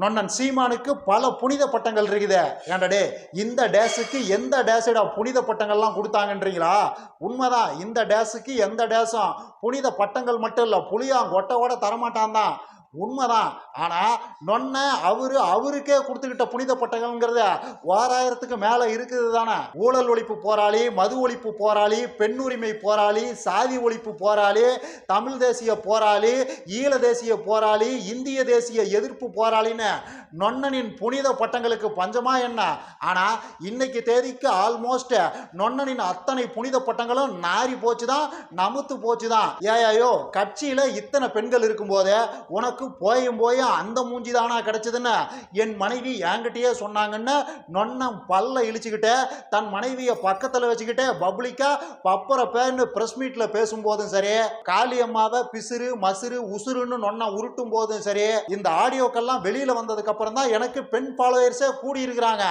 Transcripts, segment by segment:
நொன்னன் சீமானுக்கு பல புனித பட்டங்கள் இருக்குது. ஏன்டா இந்த டேஸுக்கு எந்த டேஸடா புனித பட்டங்கள்லாம் கொடுத்தாங்கன்றீங்களா? உண்மைதான் இந்த டேஸுக்கு எந்த டேஸும் புனித பட்டங்கள் மட்டும் இல்லை புளியாங் கொட்டை தரமாட்டான் தான். உண்மைதான். ஆனா நொன்ன அவரு அவருக்கே கொடுத்துக்கிட்ட புனித பட்டங்கள்ங்கிறது ஓராயிரத்துக்கு மேல இருக்குது தானே. ஊழல் ஒழிப்பு போராளி மது ஒழிப்பு போராளி பெண் உரிமை போராளி சாதி ஒழிப்பு போராளி தமிழ் தேசிய போராளி ஈழ தேசிய போராளி இந்திய தேசிய எதிர்ப்பு போராளின்னு நொன்னனின் புனித பட்டங்களுக்கு பஞ்சமா என்ன? ஆனா இன்னைக்கு தேதிக்கு ஆல்மோஸ்ட் நொன்னனின் அத்தனை புனித பட்டங்களும் நாரி போச்சுதான் நமுத்து போச்சுதான். ஏயாயோ கட்சியில இத்தனை பெண்கள் இருக்கும்போது உனக்கு போயும் போயும் அந்த மூஞ்சி தானா கிடைச்சதுன்னு என் மனைவி என்கிட்டயே சொன்னாங்கன்னு நொன்னம் பல்ல இழிச்சுக்கிட்டு தன் மனைவியை பக்கத்தில் வச்சுக்கிட்டு பப்ளிக்காக பப்பர பேர்னு பிரஸ் மீட்டில் பேசும்போதும் சரி காளியம்மாவை பிசுறு மசுறு உசுறுன்னு நொன்ன உருட்டும் போதும் சரி இந்த ஆடியோக்கெல்லாம் வெளியில் வந்ததுக்கு அப்புறம் தான் எனக்கு பெண் ஃபாலோயர்ஸே கூடி இருக்கிறாங்க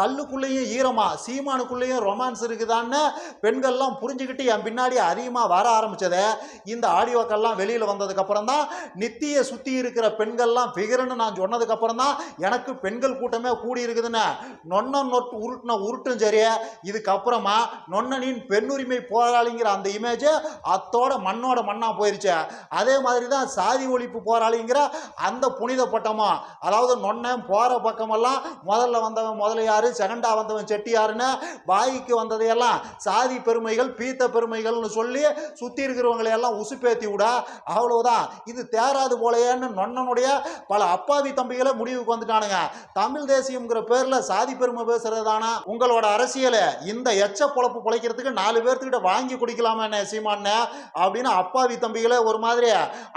கல்லுக்குள்ளேயும் ஈரமா சீமானுக்குள்ளேயும் ரொமான்ஸ் இருக்குதான்னு பெண்கள்லாம் புரிஞ்சுக்கிட்டு என் பின்னாடி அதிகமாக வர ஆரம்பித்ததே இந்த ஆடியோக்கெல்லாம் வெளியில் வந்ததுக்கு அப்புறம் தான் நித்திய சுத்தி இருக்கிற பெண்கள்லாம் ஃபிகர்னு நான் சொன்னதுக்கு அப்புறம் தான் எனக்கு பெண்கள் கூட்டமே கூடி இருக்குதுன்னு நொன்ன நொட்டு உருட்டின உருட்டும் சரி இதுக்கப்புறமா நொன்னனின் பெண்ணுரிமை போராளிங்கிற அந்த இமேஜ் அத்தோட மண்ணோட மண்ணாக போயிருச்சு. அதே மாதிரி தான் சாதி ஒழிப்பு போராளிங்கிற அந்த புனித பட்டமும் அதாவது நொன்னன் போகிற பக்கமெல்லாம் முதல்ல வந்தவன் முதலியாரு செகண்டா வந்தவன் செட்டியாருன்னு வாய்க்கு வந்ததையெல்லாம் சாதி பெருமைகள் பீத்த பெருமைகள்னு சொல்லி சுற்றி இருக்கிறவங்களையெல்லாம் உசுப்பேத்தி விட. அவ்வளோதான் இது தேராது போலையேன்னு நொன்னனுடைய பல அப்பாவி தம்பிகளை முடிவுக்கு வந்துட்டானுங்க. தமிழ் தேசியம்ங்கிற பேர்ல சாதி பெருமை பேசுறது தானா உங்களோட அரசியலை இந்த எச்ச பொழப்பு பிழைக்கிறதுக்கு நாலு பேர்த்துக்கிட்ட வாங்கி குடிக்கலாமா என்ன சீமான்னு அப்படின்னு அப்பாவி தம்பிகளை ஒரு மாதிரி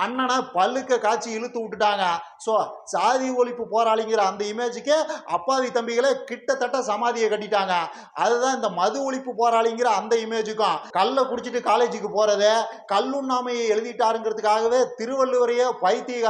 அண்ணனை பல்லுக்க காய்ச்சி இழுத்து விட்டுட்டாங்க. ஸோ சாதி ஒழிப்பு போராளிங்கிற அந்த இமேஜுக்கு அப்பாவி தம்பிகளை கிட்டத்தட்ட சமாதியை கட்டிட்டாங்க. அதுதான் இந்த மது ஒழிப்பு போராளிங்கிற அந்த இமேஜுக்கும் கல்லை குடிச்சிட்டு காலேஜுக்கு போறதே கல்லுண்ணாமையை எழுதிட்டாருங்கிறதுக்காகவே திருவள்ளுவரையே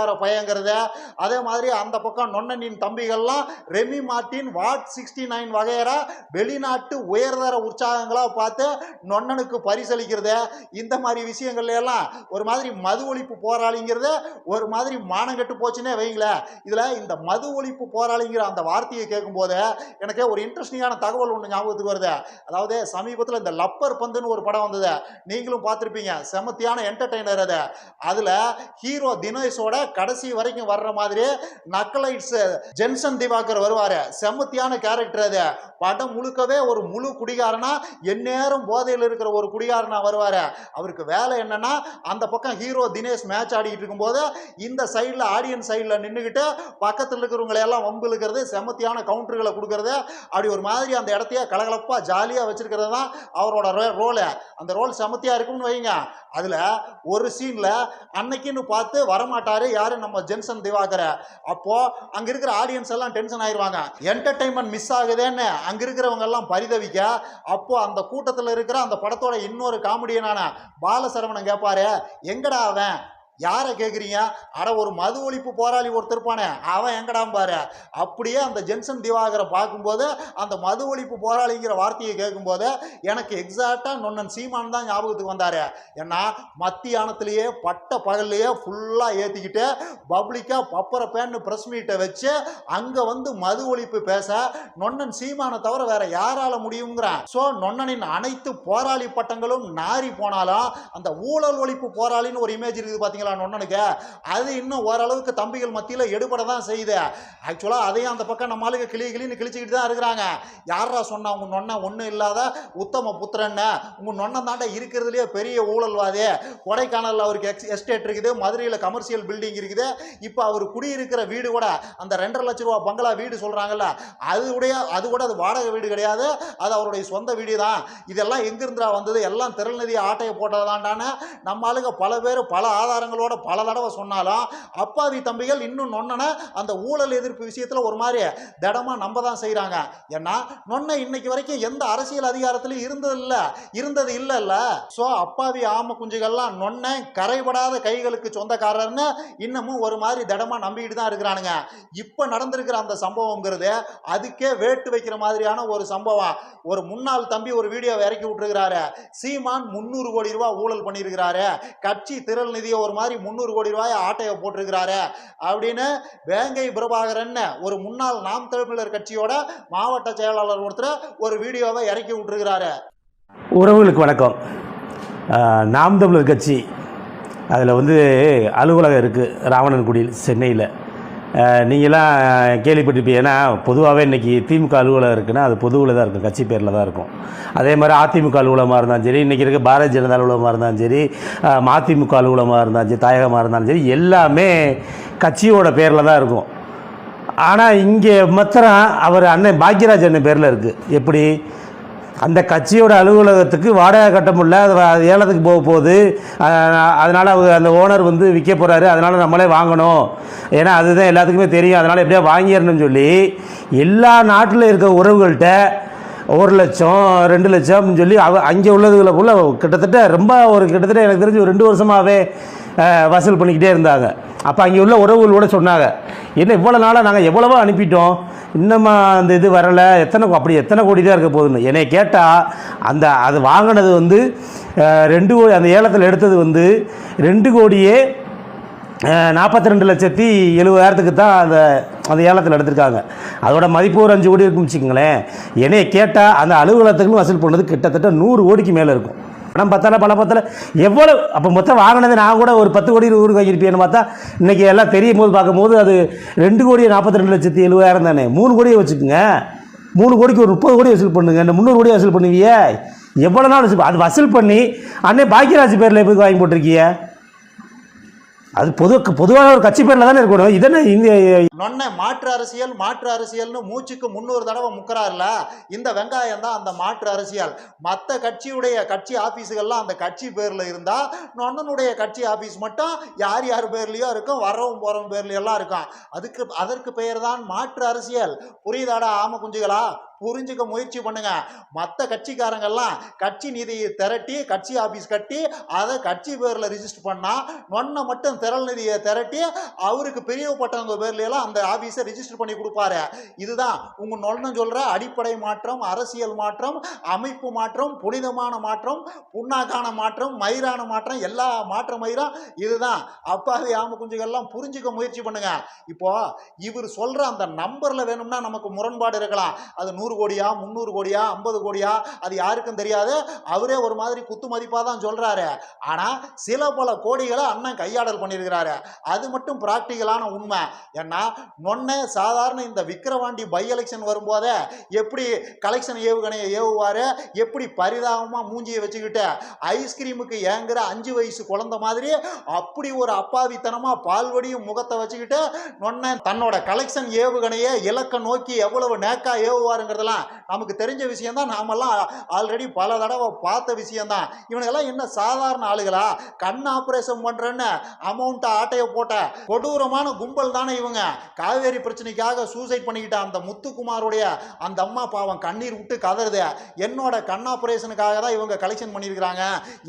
பைத்தியகார பயங்கிறத அதே மாதிரி அந்த பக்கம் நொன்னனின் தம்பிகள்லாம் Remy Martin VAT sixty nine வகையற வெளிநாட்டு உயர்தர உற்சாகங்களாக பார்த்து நொன்னனுக்கு பரிசளிக்கிறது இந்த மாதிரி விஷயங்கள்ல எல்லாம் ஒரு மாதிரி மது ஒழிப்பு போராளிங்கிறது ஒரு மாதிரி மானங்கெட்டு போச்சுன்னே வைங்களேன் இதில் இந்த மது ஒழிப்பு போராளிங்கிற அந்த வார்த்தையை கேட்கும்போது எனக்கு ஒரு இன்ட்ரெஸ்டிங்கான தகவல் ஒன்று ஞாபகத்துக்கு வருது. அதாவது சமீபத்தில் இந்த லப்பர் பந்துன்னு ஒரு படம் வந்தது. நீங்களும் பார்த்துருப்பீங்க. செமத்தியான என்டர்டைனர் அது. அதில் ஹீரோ தினேஷோட கடைசி வரைக்கும் வர்ற மாதிரி நக்கலைட்ஸ் ஜென்சன் திவாகர் வருவார். செம்மத்தியான கேரக்டர் அது. படம் முழுக்கவே ஒரு முழு குடிகாரனா எந்நேரம் போதையில் இருக்கிற ஒரு குடிகாரனா வருவார். அவருக்கு வேலை என்னன்னா அந்த பக்கம் ஹீரோ தினேஷ் மேட்ச் ஆடிக்கிட்டு இருக்கும்போது இந்த சைடில் ஆடியன்ஸ் சைடில் நின்றுக்கிட்டு பக்கத்தில் இருக்கிறவங்களை எல்லாம் வம்பு இழுக்கிறது செமத்தியான கவுண்டர்களை கொடுக்கறது. அப்படி ஒரு மாதிரி அந்த இடத்தையே கலகலப்பாக ஜாலியாக வச்சிருக்கிறது தான் அவரோட ரோலு அந்த ரோல் செமத்தியாக இருக்கும்னு வைங்க. அதில் ஒரு சீனில் அன்னைக்குன்னு பார்த்து வரமாட்டார் யாரு? நம்ம ஜென்சன் திவாகர. அப்போ அங்க இருக்கிற ஆடியன்ஸ் எல்லாம் டென்ஷன் ஆயிருவாங்க. என்டர்டைன்மெண்ட் மிஸ் ஆகுதேன்னு அங்க இருக்கிறவங்க எல்லாம் பரிதவிக்க அப்போ அந்த கூட்டத்தில் இருக்கிற அந்த படத்தோட இன்னொரு காமெடியனான பாலசரவணன் கேட்பாரு எங்கடா அவன்? யாரை கேட்குறீங்க அட ஒரு மது ஒழிப்பு போராளி ஒருத்தர் இருப்பானே அவன் எங்கடாம் பாரு? அப்படியே அந்த ஜென்சன் திவாகரை பார்க்கும்போது அந்த மது ஒழிப்பு போராளிங்கிற வார்த்தையை கேட்கும்போது எனக்கு எக்ஸாக்டாக நொன்னன் சீமான் தான் ஞாபகத்துக்கு வந்தார். ஏன்னா மத்தியானத்திலேயே பட்ட பகல்லையே ஃபுல்லாக ஏற்றிக்கிட்டு பப்ளிக்காக பப்பரை பேன்னு ப்ரெஸ் மீட்டை வச்சு அங்கே வந்து மது ஒழிப்பு பேச நொன்னன் சீமானை தவிர வேற யாரால முடியுங்கிறான் ஸோ நொன்னனின் அனைத்து போராளி பட்டங்களும் நாரி போனாலும் அந்த ஊழல் ஒழிப்பு போராளின்னு ஒரு இமேஜ் இருக்குது பார்த்தீங்களா நொன்னனுக்கு அது இன்னும் ஓரளவுக்கு தம்பிகள் மத்தியில் எடுபட தான் செய்யுது ஆக்சுவலாக அதையும் அந்த பக்கம் நம்ம ஆளுங்க கிளி கிளின்னு கிழிச்சிக்கிட்டு தான் இருக்கிறாங்க. யாரா சொன்னா உங்க நொன்ன ஒன்றும் இல்லாத உத்தம புத்திரன்னு உங்க நொன்னம் தாண்டா இருக்கிறதுலே பெரிய ஊழல்வாதே. கொடைக்கானலில் அவருக்கு எக்ஸ் எஸ்டேட் இருக்குது மதுரையில் கமர்ஷியல் பில்டிங் இருக்குது. இப்போ அவர் குடியிருக்கிற வீடு கூட அந்த ரெண்டரை லட்ச ரூபா பங்களா வீடு சொல்கிறாங்கல்ல அது உடைய அது கூட அது வாடகை வீடு கிடையாது. அது அவருடைய சொந்த வீடு தான். இதெல்லாம் எங்கிருந்துடா வந்தது? எல்லாம் திரள்நிதி ஆட்டையை போட்டதாண்டான்னு நம்ம ஆளுங்க பல பேர் பல ஆதாரங்கள் ஆதாரங்களோட பல தடவை சொன்னாலும் அப்பாவி தம்பிகள் இன்னும் நொன்னனை அந்த ஊழல் எதிர்ப்பு விஷயத்தில் ஒரு மாதிரி திடமாக நம்ப தான் செய்கிறாங்க ஏன்னா நொன்னை இன்னைக்கு வரைக்கும் எந்த அரசியல் அதிகாரத்திலையும் இருந்தது இல்லை. இருந்தது இல்லைல்ல ஸோ அப்பாவி ஆம குஞ்சுகள்லாம் நொன்னை கரைபடாத கைகளுக்கு சொந்தக்காரர்னு இன்னமும் ஒரு மாதிரி திடமாக நம்பிக்கிட்டு தான் இருக்கிறானுங்க. இப்போ நடந்திருக்கிற அந்த சம்பவங்கிறது அதுக்கே வேட்டு வைக்கிற மாதிரியான ஒரு சம்பவம். ஒரு முன்னாள் தம்பி ஒரு வீடியோ இறக்கி விட்டுருக்கிறாரு. சீமான் முந்நூறு கோடி ரூபாய் ஊழல் பண்ணியிருக்கிறாரு. கட்சி திரள் நிதியை ஒரு மாதிரி மாதிரி முந்நூறு கோடி ரூபாய் ஆட்டையை போட்டிருக்கிறாரு அப்படின்னு வேங்கை பிரபாகரன் ஒரு முன்னாள் நாம் தமிழர் கட்சியோட மாவட்ட செயலாளர் ஒருத்தர் ஒரு வீடியோவை இறக்கி விட்டுருக்கிறாரு. உறவுகளுக்கு வணக்கம். நாம் தமிழர் கட்சி அதில் வந்து அலுவலகம் இருக்குது ராவணன்குடியில் சென்னையில். நீங்களாம் கேள்விப்பட்டிருப்பீங்க. ஏன்னா பொதுவாகவே இன்றைக்கி திமுக அலுவலகம் இருக்குன்னா அது பொதுவில் தான் இருக்கும். கட்சி பேரில் தான் இருக்கும். அதே மாதிரி அதிமுக அலுவலகமாக இருந்தாலும் சரி இன்றைக்கி இருக்க பாரதிய ஜனதா அலுவலகமாக இருந்தாலும் சரி மதிமுக அலுவலகமாக இருந்தாலும் சரி தாயகமாக இருந்தாலும் சரி எல்லாமே கட்சியோட பேரில் தான் இருக்கும். ஆனால் இங்கே மாத்திரம் அவர் அண்ணன் பாக்யராஜ் அண்ணன் பேரில் இருக்குது எப்படி? அந்த கட்சியோட அலுவலகத்துக்கு வாடகை கட்ட முடியல அது ஏலத்துக்கு போக போகுது. அதனால் அவர் அந்த ஓனர் வந்து விற்க போகிறாரு அதனால் நம்மளே வாங்கணும். ஏன்னா அதுதான் எல்லாத்துக்குமே தெரியும். அதனால் எப்படியா வாங்கிடணும்னு சொல்லி எல்லா நாட்டில் இருக்க உறவுகள்கிட்ட ஒரு லட்சம் ரெண்டு லட்சம்னு சொல்லி அவ அங்கே உள்ளதுகளை போல் கிட்டத்தட்ட ரொம்ப ஒரு கிட்டத்தட்ட எனக்கு தெரிஞ்சு ஒரு ரெண்டு வருஷமாகவே வசூல் பண்ணிக்கிட்டே இருந்தாங்க. அப்போ அங்கே உள்ள உறவுகளோட சொன்னாங்க. என்ன இவ்வளோ நாளாக நாங்கள் எவ்வளவோ அனுப்பிட்டோம். இன்னுமா அந்த இது வரலை? எத்தனை அப்படி எத்தனை கோடி தான் இருக்க போகுதுன்னு. என்னை கேட்டால் அந்த அது வாங்கினது வந்து ரெண்டு கோடி அந்த ஏலத்தில் எடுத்தது வந்து ரெண்டு கோடியே நாற்பத்தி ரெண்டு லட்சத்தி எழுபதாயிரத்துக்கு தான் அந்த அந்த ஏலத்தில் எடுத்திருக்காங்க. அதோட மதிப்பு ஒரு அஞ்சு கோடி இருக்குன்னு வச்சுக்கோங்களேன். என்னையை கேட்டால் அந்த அலுவலகத்துக்குன்னு வசூல் பண்ணது கிட்டத்தட்ட நூறு கோடிக்கு மேலே இருக்கும். பணம் பத்தால பல பத்தல எவ்வளோ அப்போ மொத்தம் வாங்கினது நான் கூட ஒரு பத்து கோடி இருபது கோடி வாங்கியிருப்பேன்னு பார்த்தா இன்றைக்கி எல்லாம் தெரியும் போது பார்க்கும்போது அது ரெண்டு கோடி நாற்பத்தி ரெண்டு லட்சத்தி எழுபதாயிரம் தானே. மூணு கோடியை வச்சுக்கோங்க. மூணு கோடிக்கு ஒரு முப்பது கோடி வசூல் பண்ணுங்க. இந்த முந்நூறு கோடி வசூல் பண்ணுவீங்க. எவ்வளோ நாள் வசூல் அது வசூல் பண்ணி அன்னை பாக்கியராஜ் பேரில் எப்படி வாங்கி போட்டிருக்கீங்க? அது பொது பொதுவான ஒரு கட்சி பேரில் தானே இருக்கணும். இதென்ன இந்திய நொன்ன மாற்று அரசியல் மாற்று அரசியல்னு மூச்சுக்கு முந்நூறு தடவை முக்கறாருல? இந்த வெங்காயம் தான் அந்த மாற்று அரசியல். மற்ற கட்சியுடைய கட்சி ஆபீஸுகள்லாம் அந்த கட்சி பேர்ல இருந்தா நொன்னனுடைய கட்சி ஆபீஸ் மட்டும் யார் யார் பேர்லயோ இருக்கும் வரவும் போறவங்க பேர்லயெல்லாம் இருக்கும். அதுக்கு அதற்கு பெயர் தான் மாற்று அரசியல். புரியுதாடா ஆம குஞ்சுகளா? புரிஞ்சுக்க முயற்சி பண்ணுங்க. மற்ற கட்சிக்காரங்கெல்லாம் கட்சி நிதியை திரட்டி கட்சி ஆபீஸ் கட்டி அதை கட்சி பேர்ல ரிஜிஸ்டர் பண்ணா நொன்னை மட்டும் திரள் நிதியை திரட்டி அவருக்கு பிரிவுப்பட்டவங்க பேர்ல எல்லாம் அந்த ஆபீஸை ரிஜிஸ்டர் பண்ணி கொடுப்பாரு. இதுதான் உங்க நொல்னு சொல்ற அடிப்படை மாற்றம் அரசியல் மாற்றம் அமைப்பு மாற்றம் புனிதமான மாற்றம் புண்ணாக்கான மாற்றம் மயிரான மாற்றம் எல்லா மாற்ற மயிரும் இதுதான். அப்பாவி ஆம குஞ்சுகள்லாம் புரிஞ்சுக்க முயற்சி பண்ணுங்க. இப்போ இவர் சொல்ற அந்த நம்பர்ல வேணும்னா நமக்கு முரண்பாடு இருக்கலாம். அது நூறு கோடியா முந்நூறு கோடியா ஐம்பது கோடியா அது யாருக்கும் தெரியாது. அவரே ஒரு மாதிரி குத்து மதிப்பாக தான் சொல்கிறாரு ஆனால் சில பல கோடிகளை அண்ணன் கையாடல் பண்ணியிருக்கிறாரு. அது மட்டும் ப்ராக்டிக்கலான உண்மை. ஏன்னா நொன்ன சாதாரண இந்த விக்கிரவாண்டி பை எலெக்ஷன் வரும்போதே எப்படி கலெக்ஷன் ஏவுகணையை ஏவுவார்? எப்படி பரிதாபமாக மூஞ்சியை வச்சுக்கிட்டு ஐஸ்கிரீமுக்கு ஏங்குற அஞ்சு வயசு குழந்த மாதிரி அப்படி ஒரு அப்பாவித்தனமாக பால்வடியும் முகத்தை வச்சுக்கிட்டு நொன்ன தன்னோட கலெக்ஷன் ஏவுகணையை இலக்க நோக்கி எவ்வளவு நேக்கா ஏவுவாருங்கிறதெல்லாம் நமக்கு தெரிஞ்ச விஷயம் தான் நாமெல்லாம் ஆல்ரெடி பல தடவை பார்த்த விஷயம்தான். இவனுக்கெல்லாம் என்ன சாதாரண ஆளுகளா? கண் ஆபரேஷன் பண்ணுறேன்னு அமௌண்ட்டை ஆட்டையை போட்ட கொடூரமான கும்பல் தானே இவங்க. காவேரி பிரச்சனைக்காக சூசைட் பண்ணிக்கிட்ட அந்த முத்துக்குமாருடைய அந்த அம்மா பாவம் கண்ணீர் விட்டு கதறுது. என்னோட கண் ஆபரேஷனுக்காக தான் இவங்க கலெக்ஷன் பண்ணியிருக்கிறாங்க.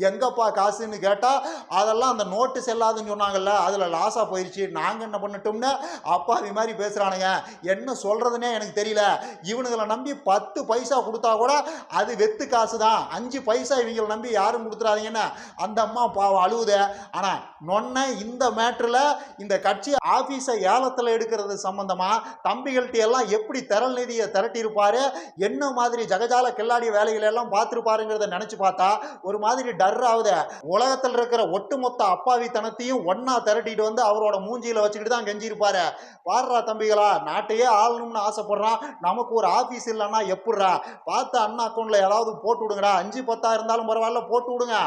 எங்கப்பா காசுன்னு கேட்டால் அதெல்லாம் அந்த நோட்டு செல்லாதுன்னு சொன்னாங்கல்ல அதில் லாஸாக போயிடுச்சு நாங்கள் என்ன பண்ணட்டோம்னு அப்பாவி மாதிரி பேசுகிறானுங்க என்ன சொல்கிறதுனே எனக்கு தெரியல. இவனுங்களை நம்பி பத்து பைசா கொடுத்தா கூட அது வெத்து காசு தான் அஞ்சு பைசா இவங்களை நம்பி யாரும் கொடுத்துறாதீங்கன்னு அந்த அம்மா பாவம் அழுவுதே. ஆனால் நொன்ன இந்த மேட்ரில் இந்த கட்சி ஆஃபீஸை ஏலத்தில் எடுக்கிறது சம்பந்தமாக தம்பிகள்கிட்ட எல்லாம் எப்படி திரள் நிதியை திரட்டியிருப்பாரு? என்ன மாதிரி ஜகஜால கில்லாடி வேலைகளை எல்லாம் பார்த்துருப்பாருங்கிறத நினச்சி பார்த்தா ஒரு மாதிரி டர் ஆகுது. உலகத்தில் இருக்கிற ஒட்டுமொத்த அப்பாவித்தனத்தையும் ஒன்றா திரட்டிட்டு வந்து அவரோட மூஞ்சியில் வச்சுக்கிட்டு தான் கெஞ்சிருப்பாரு பாடுறா தம்பிகளா நாட்டையே ஆளணும்னு ஆசைப்படுறான். நமக்கு ஒரு ஆஃபீஸ் இல்லைன்னா எப்படிறா பார்த்து அண்ணா அக்கௌண்ட்டில் ஏதாவது போட்டு விடுங்கடா. அஞ்சு பத்தா இருந்தாலும் பரவாயில்ல போட்டு விடுங்க.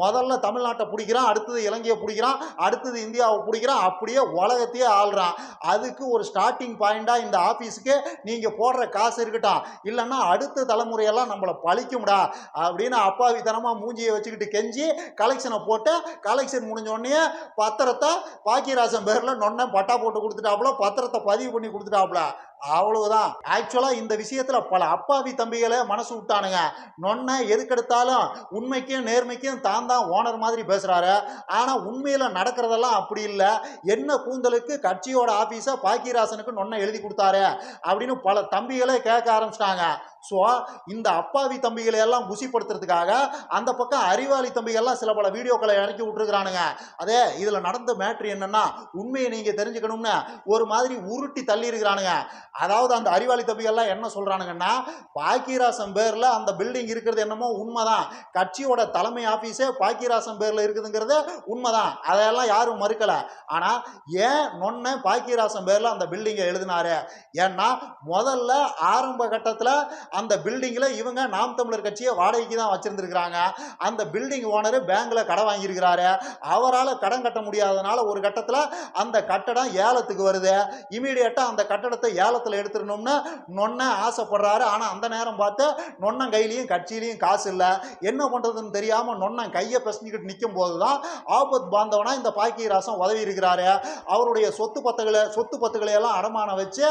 முதல்ல தமிழ்நாட்டை பிடிக்கிறான் அடுத்தது இலங்கையை பிடிக்கிறான் அடுத்தது இந்தியாவை பிடிக்கிறான் அப்படியே உலகத்தையே ஆள்றான். அதுக்கு ஒரு ஸ்டார்டிங் பாயிண்டாக இந்த ஆஃபீஸுக்கு நீங்கள் போடுற காசு இருக்கட்டும். இல்லைன்னா அடுத்த தலைமுறையெல்லாம் நம்மளை பழிக்கும்டா அப்படின்னு அப்பாவித்தனமாக மூஞ்சியை வச்சுக்கிட்டு கெஞ்சி கலெக்ஷனை போட்டு கலெக்ஷன் முடிஞ்ச உடனே பத்திரத்தை பாக்கியராசன் பேரில் நொன்ன பட்டா போட்டு கொடுத்துட்டாப்புல பத்திரத்தை பதிவு பண்ணி கொடுத்துட்டாப்புல. அவ்வளவுதான். ஆக்சுவலா இந்த விஷயத்துல பல அப்பாவி தம்பிகளை மனசு விட்டானுங்க. நொன்ன எதுக்கெடுத்தாலும் உண்மைக்கும் நேர்மைக்கும் தான் தான் ஓனர் மாதிரி பேசுறாரு. ஆனா உண்மையில நடக்கிறதெல்லாம் அப்படி இல்லை. என்ன கூந்தலுக்கு கட்சியோட ஆபீஸ பாக்கியராசனுக்கு நொன்ன எழுதி கொடுத்தாரு அப்படின்னு பல தம்பிகளே கேட்க ஆரம்பிச்சிட்டாங்க. ஸோ இந்த அப்பாவி தம்பிகளை எல்லாம் குசிப்படுத்துறதுக்காக அந்த பக்கம் அறிவாளி தம்பிகள்லாம் சில பல வீடியோக்களை இறக்கி விட்டுருக்குறானுங்க. அதே இதில் நடந்த மேட்ரு என்னன்னா உண்மையை நீங்கள் தெரிஞ்சுக்கணும்னு ஒரு மாதிரி உருட்டி தள்ளி இருக்கிறானுங்க அதாவது அந்த அறிவாளி தப்பிகள்லாம் என்ன சொல்கிறானுங்கன்னா பாக்கிராசம் பேரில் அந்த பில்டிங் இருக்கிறது என்னமோ உண்மைதான். கட்சியோட தலைமை ஆஃபீஸே பாக்கிராசம் பேரில் இருக்குதுங்கிறது உண்மைதான். அதையெல்லாம் யாரும் மறுக்கலை. ஆனால் ஏன் நொன்ன பாக்கிராசம் பேரில் அந்த பில்டிங்கை எழுதினாரு? ஏன்னா முதல்ல ஆரம்ப கட்டத்தில் அந்த பில்டிங்கில் இவங்க நாம் தமிழர் கட்சியை வாடகைக்கு தான் வச்சுருந்துருக்குறாங்க. அந்த பில்டிங் ஓனர் பேங்கில் கடன் வாங்கியிருக்கிறாரு. அவரால் கடன் கட்ட முடியாதனால ஒரு கட்டத்தில் அந்த கட்டடம் ஏலத்துக்கு வருது. இமீடியட்டாக அந்த கட்டடத்தை ஏலத்தில் எடுத்துடணும்னு நொன்ன ஆசைப்படுறாரு. ஆனால் அந்த நேரம் பார்த்து நொன்னம் கையிலையும் கட்சியிலையும் காசு இல்லை. என்ன பண்ணுறதுன்னு தெரியாமல் நொன்னன் கையை பிரசனிக்கிட்டு நிற்கும் போது தான் ஆபத் பாந்தவனா இந்த பாக்கியராசன் உதவி இருக்கிறாரு. அவருடைய சொத்து பத்துகளை சொத்து பத்துகளை எல்லாம் அடமானம் வச்சு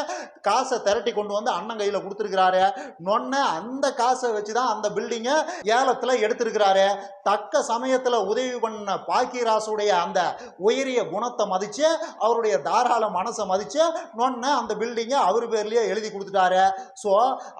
காசை திரட்டி கொண்டு வந்து அண்ணன் கையில் கொடுத்துருக்கிறாரு. நொன்ன அந்த காசை வச்சு தான் அந்த பில்டிங்கை ஏலத்தில் எடுத்திருக்கிறாரு. தக்க சமயத்தில் உதவி பண்ண பாக்கியராசுடைய அந்த உயரிய குணத்தை மதித்து அவருடைய தாராள மனசை மதித்து நொன்ன அந்த பில்டிங்கை அவர் பேர்லேயே எழுதி கொடுத்துட்டாரு. ஸோ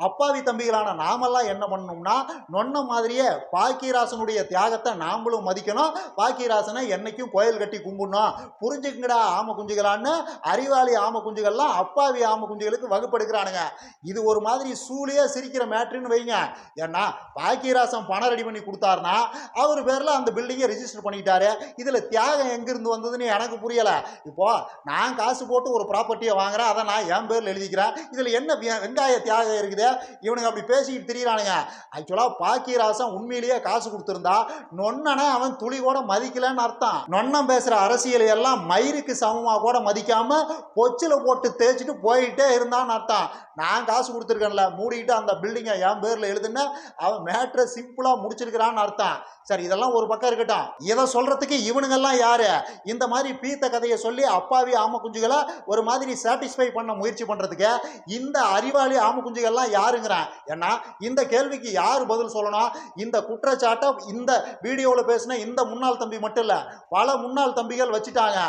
அப்பாவி தம்பிகளான நாமெல்லாம் என்ன பண்ணணும்னா நொன்ன மாதிரியே பாக்கியராசனுடைய தியாகத்தை நாமளும் மதிக்கணும். பாக்கியராசனை என்னைக்கும் கோயில் கட்டி கும்பிடணும். புரிஞ்சுக்குங்கடா ஆம குஞ்சுகளான்னு அறிவாளி ஆம குஞ்சுகள்லாம் அப்பாவி ஆம குஞ்சுகளுக்கு வகுப்படுக்கிறானுங்க. இது ஒரு மாதிரி சூழியே சிரிக்கிற மேட்ருன்னு வைங்க. ஏன்னா பாக்கியராசன் பணம் ரெடி பண்ணி கொடுத்தாருன்னா அவர் பேரில் அந்த பில்டிங்கை ரிஜிஸ்டர் பண்ணிக்கிட்டாரு இதில் தியாகம் எங்கிருந்து வந்ததுன்னு எனக்கு புரியலை. இப்போ நான் காசு போட்டு ஒரு ப்ராப்பர்ட்டியை வாங்குறேன். அதை நான் என் பேரில் எழுதிக்கிறேன். இதில் என்ன வெங்காய தியாகம் இருக்குது? இவனுங்க அப்படி பேசிக்கிட்டு திரியிறானுங்க. ஆக்சுவலாக பாக்கியராசன் உண்மையிலேயே காசு கொடுத்துருந்தா நொன்னனை அவன் துளி கூட மதிக்கலன்னு அர்த்தம். நொன்னம் பேசுகிற அரசியலை எல்லாம் மயிருக்கு சமமாக கூட மதிக்காமல் பொச்சில் போட்டு தேய்ச்சிட்டு போயிட்டே இருந்தான்னு அர்த்தம். நான் காசு கொடுத்துருக்கேன்ல மூடிட்டு அந்த பில்டிங்கை என் பேரில் எழுதுன்னா அவன் மேட்ரை சிம்பிளாக முடிச்சிருக்கிறான்னு அர்த்தம். சரி இதெல்லாம் ஒரு பக்கம் இருக்கட்டும். இதை சொல்கிறதுக்கு இவனுங்கெல்லாம் யார்? இந்த மாதிரி பீத்த கதையை சொல்லி அப்பாவி ஆம குஞ்சுகளை ஒரு மாதிரி சாட்டிஸ்ஃபை பண்ண முயற்சி பண்ணுறதுக்கு இந்த அறிவாளி ஆம குஞ்சுகள்லாம் யாருங்கிறான்? ஏன்னா இந்த கேள்விக்கு யார் பதில் சொல்லணும்? இந்த குற்றச்சாட்டை இந்த வீடியோவில் பேசின இந்த முன்னாள் தம்பி மட்டும் இல்லை பல முன்னாள் தம்பிகள் வச்சுட்டாங்க.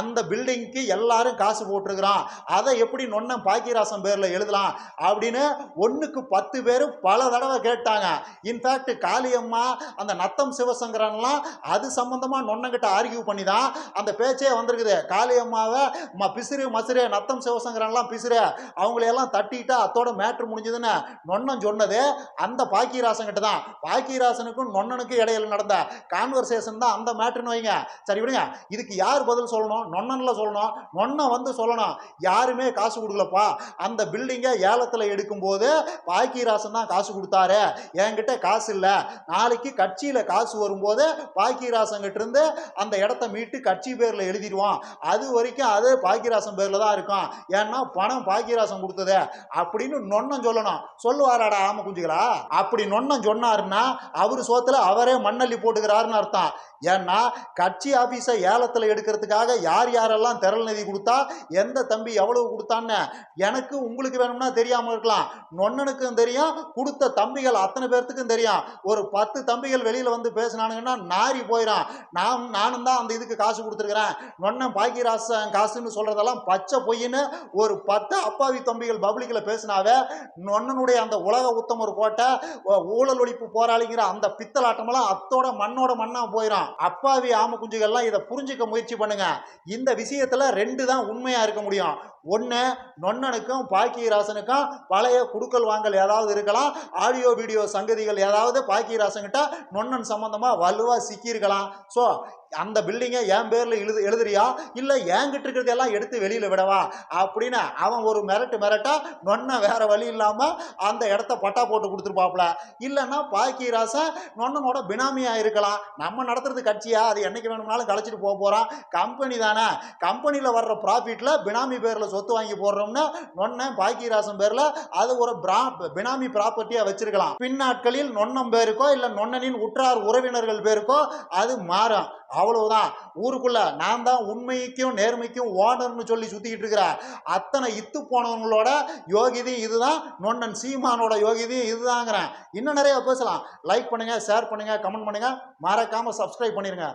அந்த பில்டிங்க்கு எல்லாரும் காசு போட்டிருக்கிறான். அதை எப்படி நொன்ன பாக்கியராசன் பேரில் எழுதலாம் அப்படின்னு ஒன்றுக்கு பத்து பேர் பல தடவை கேட்டாங்க. இன்ஃபேக்ட் காளியம்மா அந்த நத்தம் சிவசங்கரன்லாம் அது சம்மந்தமாக நொன்னங்கிட்ட ஆர்கியூ பண்ணி தான் அந்த பேச்சே வந்திருக்குது. காளியம்மாவை ம பிசிறு மசிறு நத்தம் சிவசங்கரன்லாம் பிசிறு. அவங்களையெல்லாம் தட்டிட்டா அத்தோட மேட்ரு முடிஞ்சதுன்னு நொன்னம் சொன்னது அந்த பாக்கியராசன் கிட்ட தான். பாக்கியராசனுக்கும் நொன்னனுக்கும் இடையில நடந்த கான்வர்சேஷன் தான் அந்த மேட்ருன்னு வைங்க. சரி விடுங்க. இதுக்கு யார் பதில் சொல்லணும்? நொன்னனில் சொல்லணும். நொன்ன வந்து சொல்லணும். யாருமே காசு கொடுக்கலப்பா. அந்த பில்டிங் பில்டிங்கை ஏலத்தில் எடுக்கும்போது பாக்கியராசன் தான் காசு கொடுத்தாரு. என்கிட்ட காசு இல்லை. நாளைக்கு கட்சியில் காசு வரும்போது பாக்கியராசங்கிட்ட இருந்து அந்த இடத்த மீட்டு கட்சி பேரில் எழுதிடுவான். அது வரைக்கும் அது பாக்கியராசன் பேரில் தான் இருக்கும். ஏன்னா பணம் பாக்கியராசன் கொடுத்தது. அப்படின்னு நொன்னம் சொல்லணும். சொல்லுவாராடா ஆம குஞ்சுகளா? அப்படி நொன்னம் சொன்னாருன்னா அவர் சோத்துல அவரே மண்ணள்ளி போட்டுக்கிறாருன்னு அர்த்தம். ஏன்னா கட்சி ஆஃபீஸை ஏலத்தில் எடுக்கிறதுக்காக யார் யாரெல்லாம் திரள் நிதி கொடுத்தா எந்த தம்பி எவ்வளவு கொடுத்தான்னு எனக்கு உங்களுக்கு வேணும்னா தெரியாம இருக்கலாம். நொன்னனுக்கும் தெரியும் கொடுத்த தம்பிகள் அத்தனை பேர்த்துக்கும் தெரியும். ஒரு பத்து தம்பிகள் வெளியில வந்து பேசினானுங்கன்னா நாரி போயிடும். நான் நானும் தான் அந்த இதுக்கு காசு கொடுத்துருக்குறேன். நொன்னன் பாக்கியராசன் காசுன்னு சொல்றதெல்லாம் பச்சை பொய்ன்னு ஒரு பத்து அப்பாவி தம்பிகள் பப்ளிக்கில் பேசினாவே நொன்னனுடைய அந்த உலக உத்தமர் போட்ட ஊழல் ஒழிப்பு போராளிங்கிற அந்த பித்தலாட்டமெல்லாம் அத்தோட மண்ணோட மண்ணா போயிடும். அப்பாவி ஆம குஞ்சுகள்லாம் இதை புரிஞ்சுக்க முயற்சி பண்ணுங்க. இந்த விஷயத்துல ரெண்டு தான் உண்மையா இருக்க முடியும். ஒன்று நொன்னனுக்கும் பாக்கியராசனுக்கும் பழைய குடுக்கல் வாங்கல் ஏதாவது இருக்கலாம் ஆடியோ வீடியோ சங்கதிகள் ஏதாவது பாக்கியராசன்கிட்ட நொன்னன் சம்பந்தமாக வலுவாக சிக்கியிருக்கலாம். ஸோ அந்த பில்டிங்கை என் பேரில் எழுது எழுதுறியா? இல்லை என்கிட்ட இருக்கிறதெல்லாம் எடுத்து வெளியில் விடவா? அப்படின்னு அவன் ஒரு மிரட்டு மிரட்டா நொன்ன வேற வழி இல்லாமல் அந்த இடத்த பட்டா போட்டு கொடுத்துருப்பாப்புல. இல்லைன்னா பாக்கியராசன் நொன்னனோட பினாமியாக இருக்கலாம். நம்ம நடத்துறது கட்சியா? அது என்னைக்கு வேணும்னாலும் கழிச்சிட்டு போக போகிறான் கம்பெனி தானே. கம்பெனியில் வர்ற ப்ராஃபிட்டில் பினாமி பேரில் சொத்து வாங்கி போடுறோம்னா நொன்னன் பாக்கியராசன் பேரில் அது ஒரு பிரா பினாமி ப்ராப்பர்ட்டியாக வச்சிருக்கலாம். பின்னாட்களில் நொன்னம் பேருக்கோ இல்லை நொன்னனின் உற்றார் உறவினர்கள் பேருக்கோ அது மாறும். அவ்வளவுதான். ஊருக்குள்ள நான் தான் உண்மைக்கும் நேர்மைக்கும் ஓனர்னு சொல்லி சுத்திக்கிட்டு இருக்கிறேன். அத்தனை இத்து போனவங்களோட யோகிதையும் இதுதான். நொன்னன் சீமானோட யோகிதையும் இதுதாங்கிறேன். இன்னும் நிறைய பேசலாம். லைக் பண்ணுங்க ஷேர் பண்ணுங்க கமெண்ட் பண்ணுங்க. மறக்காம சப்ஸ்கிரைப் பண்ணிருங்க.